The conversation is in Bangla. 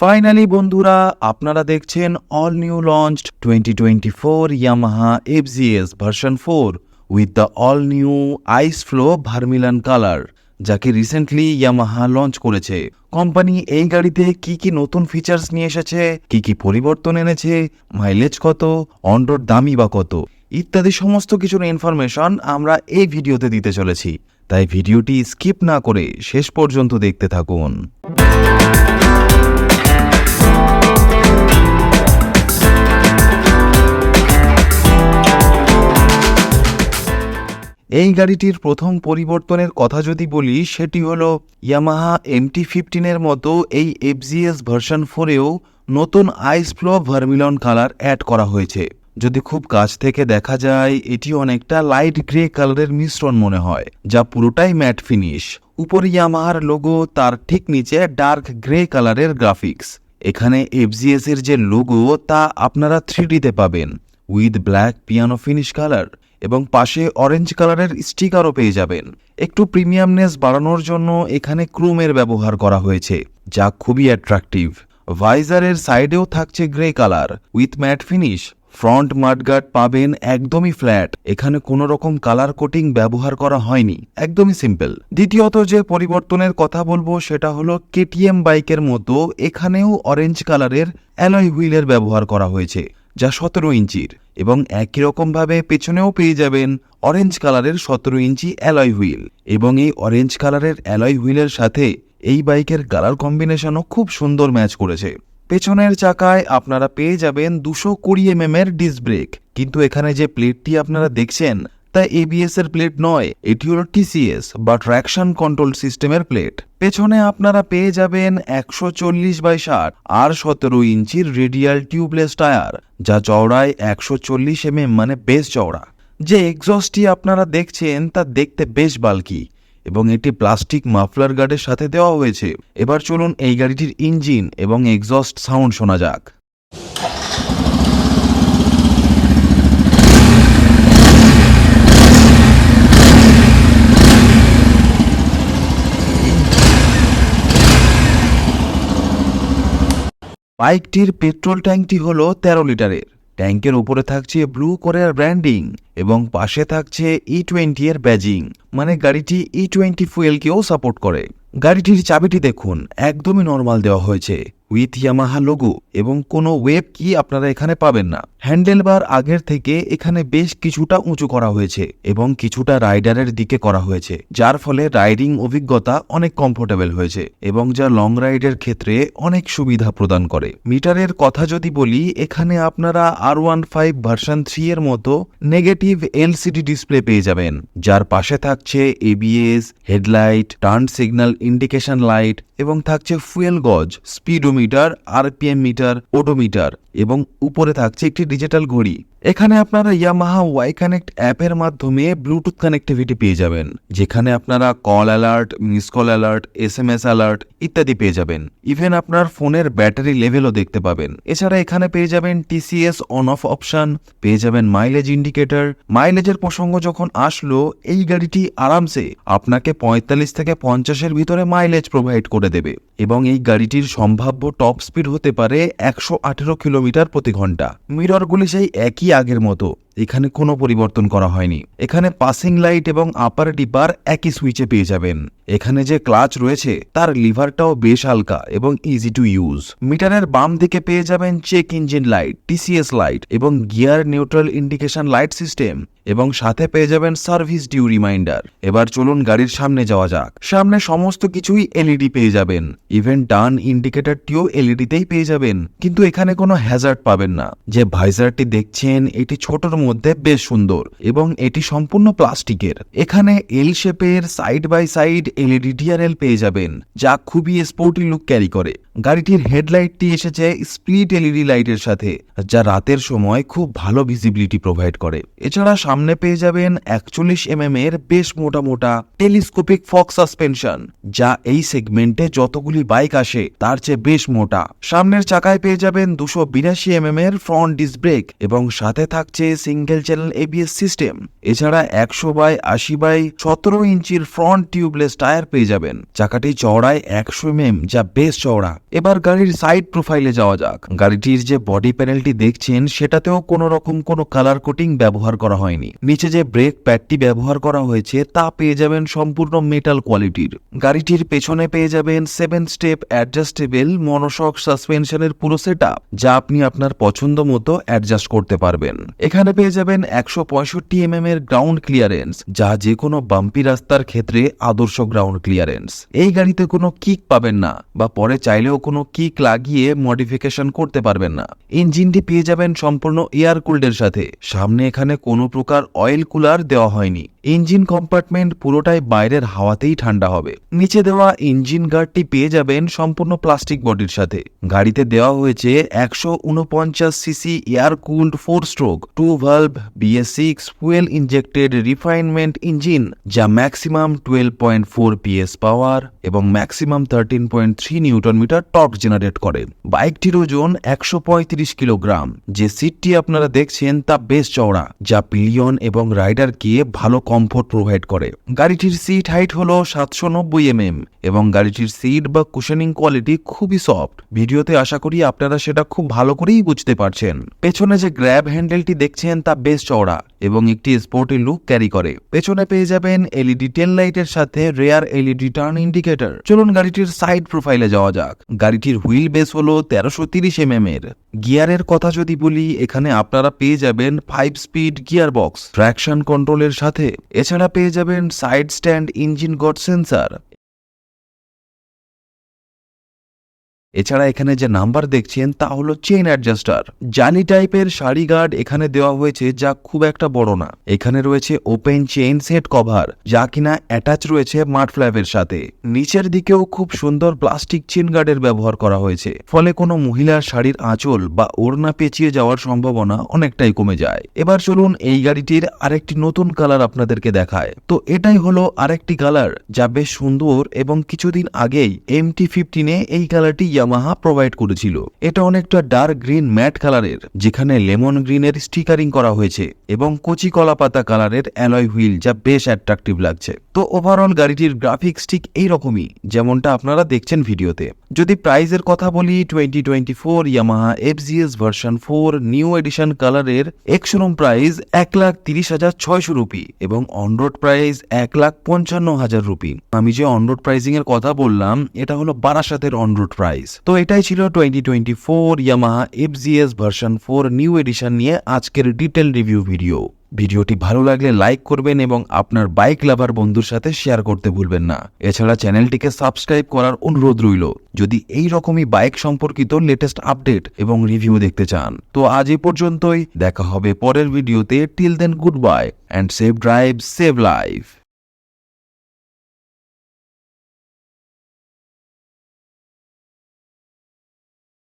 ফাইনালি বন্ধুরা, আপনারা দেখছেন all new launched twenty twenty four Yamaha FGS version four with the all new ice flow vermilion colour যাকে রিসেন্টলি ইয়ামাহা লঞ্চ করেছে। কোম্পানি এই গাড়িতে কি কি নতুন ফিচার্স নিয়ে এসেছে, কি কি পরিবর্তন এনেছে মাইলেজ কত অন্ডোর দামি বা কত, ইত্যাদি সমস্ত কিছুর ইনফরমেশন আমরা এই ভিডিওতে দিতে চলেছি। তাই ভিডিওটি স্কিপ না করে শেষ পর্যন্ত দেখতে থাকুন। এই গাড়িটির প্রথম পরিবর্তনের কথা যদি বলি, সেটি হলো ইয়ামাহা এমটি ফিফটিনের মতো এই এফজিএস ভার্সন ফোরেও নতুন ice flow vermilion colour add করা হয়েছে। যদি খুব কাছ থেকে দেখা যায়, এটি অনেকটা লাইট গ্রে কালারের মিশ্রণ মনে হয়, যা পুরোটাই ম্যাট ফিনিশ উপর ইয়ামাহার লোগো তার ঠিক নিচে ডার্ক গ্রে কালারের গ্রাফিক্স এখানে এফজিএস এর যে লোগো তা আপনারা থ্রিডিতে পাবেন। With black piano finish colour এবং পাশে অরেঞ্জ কালারের স্টিকারও পেয়ে যাবেন। একটু প্রিমিয়ামনেস বাড়ানোর জন্য এখানে ক্রুমের ব্যবহার করা হয়েছে, যা খুবই অ্যাট্রাকটিভ ভাইজারের সাইডেও থাকছে grey colour with matte finish front mudguard পাবেন একদমই ফ্ল্যাট এখানে কোনো রকম কালার কোটিং ব্যবহার করা হয়নি। একদমই সিম্পল দ্বিতীয়ত যে পরিবর্তনের কথা বলব, সেটা হলো কেটিএম বাইকের মতো এখানেও অরেঞ্জ কালারের অ্যালয় হুইলের ব্যবহার করা হয়েছে। যা সতেরো ইঞ্চির এবং একই রকমভাবে পেছনেও পেয়ে যাবেন অরেঞ্জ কালারের সতেরো ইঞ্চি অ্যালয় হুইল এবং এই অরেঞ্জ কালারের অ্যালয় হুইলের সাথে এই বাইকের কালার কম্বিনেশনও খুব সুন্দর ম্যাচ করেছে। পেছনের চাকায় আপনারা পেয়ে যাবেন দুশো কুড়ি এম এর ডিস্ক ব্রেক কিন্তু এখানে যে প্লেটটি আপনারা দেখছেন তা এবিএস এর প্লেট নয় এটি হলো টিসিএস বা ট্র্যাকশন কন্ট্রোল সিস্টেমের প্লেট পেছনে আপনারা পেয়ে যাবেন একশো চল্লিশ বাই ষাট আর সতেরো ইঞ্চির রেডিয়াল টিউবলেস টায়ার যা চওড়ায় একশো চল্লিশ এম মানে বেশ চওড়া। যে এক্সস্টটি আপনারা দেখছেন তা দেখতে বেশ বাল্কি এবং এটি প্লাস্টিক মাফলার গার্ডের সাথে দেওয়া হয়েছে। এবার চলুন এই গাড়িটির ইঞ্জিন এবং এক্সস্ট সাউন্ড শোনা যাক। বাইকটির পেট্রোল ট্যাঙ্কটি হল তেরো লিটারের। ট্যাঙ্কের উপরে থাকছে ব্লু কোরিয়ার ব্র্যান্ডিং এবং পাশে থাকছে ই টোয়েন্টি এর ব্যাজিং। মানে গাড়িটি ই টোয়েন্টি ফুয়েলকেও সাপোর্ট করে। গাড়িটির চাবিটি দেখুন, একদমই নর্মাল দেওয়া হয়েছে। উইথ ইয়ামাহা লোগো এবং কোনো ওয়েব কি আপনারা এখানে পাবেন না। হ্যান্ডেল বার আগের থেকে এখানে বেশ কিছুটা উঁচু করা হয়েছে এবং কিছুটা রাইডারের দিকে করা হয়েছে, যার ফলে রাইডিং অভিজ্ঞতা অনেক কমফোর্টেবল হয়েছে এবং যা লং রাইডের ক্ষেত্রে অনেক সুবিধা প্রদান করে। মিটারের কথা যদি বলি, এখানে আপনারা আর ওয়ান ফাইভ ভার্সন থ্রি এর মতো নেগেটিভ এলসিডি ডিসপ্লে পেয়ে যাবেন, যার পাশে থাকছে ABS headlight, turn signal, indication light এবং থাকছে ফুয়েল গজ স্পিডোমিটার আরপিএম মিটার ওডোমিটার এবং উপরে থাকছে একটি ডিজিটাল ঘড়ি। এখানে আপনারা ইয়ামাহা ওয়াই কানেক্ট অ্যাপের মাধ্যমে ব্লুটুথ কানেক্টিভিটি পেয়ে যাবেন, যেখানে আপনারা call alert miss call alert S M S alert ইত্যাদি পেয়ে যাবেন। ইভেন আপনার ফোনের ব্যাটারি লেভেলও দেখতে পাবেন। এছাড়া এখানে পেয়ে যাবেন টিসিএস অন অফ অপশন পেয়ে যাবেন মাইলেজ ইন্ডিকেটর মাইলেজের প্রসঙ্গ যখন আসলো, এই গাড়িটি আরামসে আপনাকে পঁয়তাল্লিশ থেকে পঞ্চাশের ভিতরে মাইলেজ প্রোভাইড করে দেবে এবং এই গাড়িটির সম্ভাব্য টপ স্পিড হতে পারে একশো আঠেরো কিলোমিটার প্রতি ঘণ্টা। মিররগুলি সেই একই আগের মতো। এখানে কোনো পরিবর্তন করা হয়নি। এখানে পাসিং লাইট এবং আপার ডিপার একই সুইচে পেয়ে যাবেন। এখানে যে ক্লাচ রয়েছে, তার লিভারটাও বেশ হালকা এবং ইজি টু ইউজ মিটারের বাম দিকে পেয়ে যাবেন check engine light TCS light এবং gear neutral indication light system এবং সাথে পেয়ে যাবেন সার্ভিস ডিউ রিমাইন্ডার এবার চলুন গাড়ির সামনে যাওয়া যাক। সামনে সমস্ত কিছুই এলইডি পেয়ে যাবেন। ইভেন টার্ন ইন্ডিকেটরটিও এলইডিতেই পেয়ে যাবেন। কিন্তু এখানে কোনো হ্যাজার্ড পাবেন না। যে ভাইজারটি দেখছেন এটি ছোটর মধ্যে বেশ সুন্দর এবং এটি সম্পূর্ণ প্লাস্টিকের। এখানে এল শেপের side by side LED DRL পেয়ে যাবেন, যা খুবই স্পোর্টি লুক ক্যারি করে। গাড়িটির হেডলাইটটি এসেছে স্প্লিট এলইডি লাইটের সাথে, যা রাতের সময় খুব ভালো ভিজিবিলিটি প্রোভাইড করে। এছাড়া সামনে পেয়ে যাবেন একচল্লিশ এমএম এর বেশ মোটা মোটা টেলিস্কোপিক ফক সাসপেনশন, যা এই সেগমেন্টে যতগুলি বাইক আসে তার চেয়ে বেশ মোটা। সামনের চাকায় পেয়ে যাবেন দুশো বিরাশি এমএম এর ফ্রন্ট ডিস ব্রেক এবং সাথে থাকছে সিঙ্গেল চ্যানেল এবিএস সিস্টেম এছাড়া একশো বাই আশি বাই সতেরো ইঞ্চির ফ্রন্ট টিউবলেস টায়ার পেয়ে যাবেন। চাকাটি চওড়ায় একশো এমএম যা বেশ চওড়া। এবার গাড়ির সাইড প্রোফাইলে যাওয়া যাক। গাড়িটির যে বডি প্যানেলটি দেখছেন, সেটাতেও কোনো রকম কোনো কালার কোটিং ব্যবহার করা হয়নি। নিচে যে ব্রেক প্যাডটি ব্যবহার করা হয়েছে, তা পেয়ে যাবেন সম্পূর্ণ মেটাল কোয়ালিটির গাড়িটির পেছনে পেয়ে যাবেন সেভেন স্টেপ অ্যাডজাস্টেবল মনোশক সাসপেনশনের পুরো সেট যা আপনি আপনার পছন্দ মতো অ্যাডজাস্ট করতে পারবেন। এখানে পেয়ে যাবেন একশো পঁয়ষট্টি এমএম এর গ্রাউন্ড ক্লিয়ারেন্স যা যে কোনো বাম্পি রাস্তার ক্ষেত্রে আদর্শ গ্রাউন্ড ক্লিয়ারেন্স এই গাড়িতে কোনো কিক পাবেন না, বা পরে চাইলেও কোনো কিক লাগিয়ে মডিফিকেশন করতে পারবেন না। ইঞ্জিনটি পেয়ে যাবেন সম্পূর্ণ এয়ার কুল্ডের সাথে। সামনে এখানে কোনো প্রকার অয়েল কুলার দেওয়া হয়নি। ইঞ্জিন কম্পার্টমেন্ট পুরোটাই বাইরের হাওয়াতেই ঠান্ডা হবে। নিচে দেওয়া ইঞ্জিন গার্ডটি পেয়ে যাবেন সম্পূর্ণ প্লাস্টিক বডির সাথে। গাড়িতে দেওয়া হয়েছে একশো উনপঞ্চাশ CC air cooled four stroke, two valve BS six fuel injected refinement engine, যা maximum twelve point four PS power এবং maximum thirteen point three newton metre torque generate করে। বাইকটির ওজন একশো পঁয়ত্রিশ কিলোগ্রাম। যে সিটটি আপনারা দেখছেন তা বেশ চওড়া, যা পিলিয়ন এবং রাইডারকে ভালো কমফোর্ট প্রোভাইড করে। গাড়িটির সিট হাইট হলো সাতশো নব্বই এমএম এবং গাড়িটির সিট বা কুশনিং কোয়ালিটি খুবই সফট ভিডিওতে আশা করি আপনারা সেটা খুব ভালো করেই বুঝতে পারছেন। পেছনে যে গ্র্যাব হ্যান্ডেলটি দেখছেন তা বেশ চওড়া এবং একটি স্পোর্টি লুক ক্যারি করে। পেছনে পেয়ে যাবেন এলইডি টেল লাইটের সাথে রেয়ার এলইডি টার্ন ইন্ডিকেটর চলুন গাড়িটির সাইড প্রোফাইলে যাওয়া যাক। গাড়িটির হুইল বেস হলো তেরোশো তিরিশ এমএম এর গিয়ারের কথা যদি বলি, এখানে আপনারা পেয়ে যাবেন five speed gear box traction কন্ট্রোলের সাথে। এছাড়া পেয়ে যাবেন side stand engine god sensor এছাড়া এখানে যে নাম্বার দেখছেন তা হলো চেইন অ্যাডজাস্টার জালি টাইপের শাড়ি গার্ড এখানে দেওয়া হয়েছে যা খুব একটা বড় না। এখানে রয়েছে ওপেন চেইন সেট কভার যা কিনা অ্যাটাচ রয়েছে মাঠ ফ্ল্যাপের সাথে। নিচের দিকেও খুব সুন্দর প্লাস্টিক চেন গার্ডের ব্যবহার করা হয়েছে। ফলে কোনো মহিলার শাড়ির আঁচল বা ওড়না পেঁচিয়ে যাওয়ার সম্ভাবনা অনেকটাই কমে যায়। এবার চলুন এই গাড়িটির আরেকটি নতুন কালার আপনাদেরকে দেখায়। তো এটাই হলো আরেকটি কালার যা বেশ সুন্দর এবং কিছুদিন আগেই এমটি ফিফটিনে এই কালারটি ইয়ামাহা প্রোভাইড করেছিল। এটা অনেকটা ডার্ক গ্রিন ম্যাট কালারের যেখানে লেমন গ্রিনের স্টিকারিং করা হয়েছে এবং কচি কলা পাতা কালারের অ্যালয় হুইল যা বেশ অ্যাট্রাকটিভ লাগছে। তো ওভারঅল গাড়িটির গ্রাফিক্স ঠিক এইরকমই, যেমনটা আপনারা দেখছেন ভিডিওতে। যদি প্রাইজের কথা বলি twenty twenty four Yamaha FGS version four new edition কালারের এক্সরুম প্রাইস এক লাখ তিরিশ হাজার ছয়শো রুপি এবং অনরোড প্রাইস এক লাখ পঞ্চান্ন হাজার রুপি। আমি যে অনরোড প্রাইসিং এর কথা বললাম, এটা হলো বারাসাতের অনরোড প্রাইস তো এটাই ছিল twenty twenty four Yamaha FGS version four new edition নিয়ে আজকের ডিটেল রিভিউ ভিডিও ভিডিওটি ভালো লাগলে লাইক করবেন এবং আপনার বাইক লাভার বন্ধুর সাথে শেয়ার করতে ভুলবেন না। এছাড়া চ্যানেলটিকে সাবস্ক্রাইব করার অনুরোধ রইল। যদি এই রকমই বাইক সম্পর্কিত লেটেস্ট আপডেট এবং রিভিউ দেখতে চান, তো আজ এ পর্যন্তই। দেখা হবে পরের ভিডিওতে till then good bye and safe drive save life